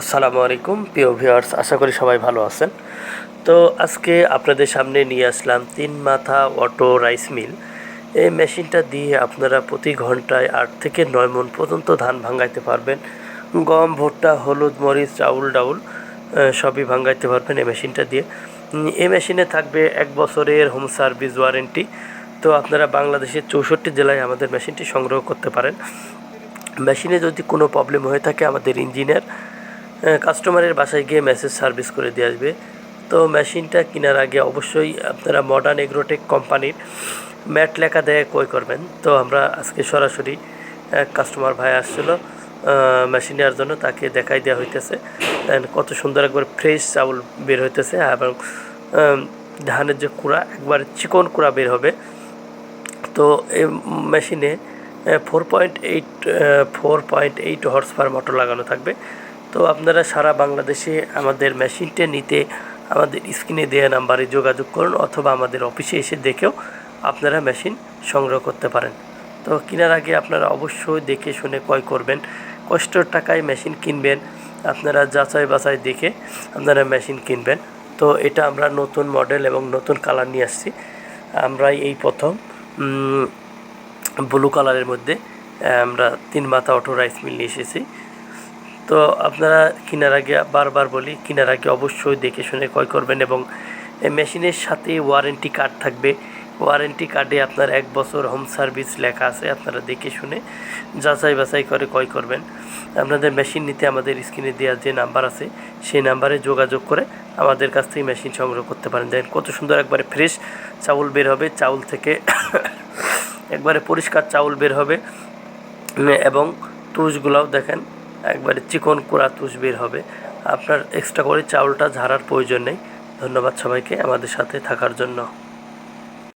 আসসালামু আলাইকুম, প্রিয় ভিউয়ার্স, আশা করি সবাই ভালো আছেন। তো আজকে আপনাদের সামনে নিয়ে আসলাম তিন মাথা অটো রাইস মিল। এই মেশিনটা দিয়ে আপনারা প্রতি ঘন্টায় আট থেকে নয় মন পর্যন্ত ধান ভাঙাইতে পারবেন। গম, ভুট্টা, হলুদ, মরিচ, চাউল, ডাউল সবই ভাঙাইতে পারবেন এই মেশিনটা দিয়ে। এই মেশিনে থাকবে এক বছরের হোম সার্ভিস ওয়ারেন্টি। তো আপনারা বাংলাদেশের চৌষট্টি জেলায় আমাদের মেশিনটি সংগ্রহ করতে পারেন। মেশিনে যদি কোনো প্রবলেম হয়ে থাকে আমাদের ইঞ্জিনিয়ার কাস্টমারের বাসায় গিয়ে মেসেজ সার্ভিস করে দিয়ে আসবে। তো মেশিনটা কেনার আগে অবশ্যই আপনারা মডার্ন এগ্রোটেক কোম্পানির ম্যাট লেখা দেয় ক্রয় করবেন। তো আমরা আজকে সরাসরি এক কাস্টমার ভাই আসছিল মেশিন নেওয়ার জন্য, তাকে দেখাই দেওয়া হইতেছে। কত সুন্দর একবার ফ্রেশ চাউল বের হইতেছে, এবং ধানের যে কুড়া, একবার চিকন কুড়া বের হবে। তো এই মেশিনে four point eight four point eight horse power motor লাগানো থাকবে। তো আপনারা সারা বাংলাদেশে আমাদের মেশিনটা নিতে আমাদের স্ক্রিনে দেওয়া নাম্বারে যোগাযোগ করুন অথবা আমাদের অফিসে এসে দেখেও আপনারা মেশিন সংগ্রহ করতে পারেন। তো কেনার আগে আপনারা অবশ্যই দেখে শুনে ক্রয় করবেন। কষ্টের টাকায় মেশিন কিনবেন। আপনারা যাচাই বাছাই দেখে আপনারা মেশিন কিনবেন। তো এটা আমরা নতুন মডেল এবং নতুন কালার নিয়ে আসছি। আমরা এই প্রথম ব্লু কালারের মধ্যে, আমরা তিন মাথা অটো রাইস মিল নিয়ে এসেছি। তো আপনারা কেনার আগে বারবার বলি, কেনার আগে অবশ্যই দেখে শুনে ক্রয় করবেন এবং মেশিনের সাথে ওয়ারেন্টি কার্ড থাকবে। ওয়ারেন্টি কার্ডে আপনার এক বছর হোম সার্ভিস লেখা আছে, আপনারা দেখে শুনে যাচাই বাছাই করে ক্রয় করবেন। আপনাদের মেশিন নিতে আমাদের স্ক্রিনে দেওয়া যে নাম্বার আছে, সেই নাম্বারে যোগাযোগ করে আমাদের কাছ থেকে মেশিন সংগ্রহ করতে পারেন। দেখেন কত সুন্দর একবারে ফ্রেশ চাউল বের হবে, চাউল থেকে একবারে পরিষ্কার চাউল বের হবে। এবং তুষগুলাও দেখেন একবারে চিকন কোড়া তুষ বের হবে। আপনার এক্সট্রা করে চাউলটা ঝাড়ার প্রয়োজন নেই। ধন্যবাদ সবাইকে আমাদের সাথে থাকার জন্য।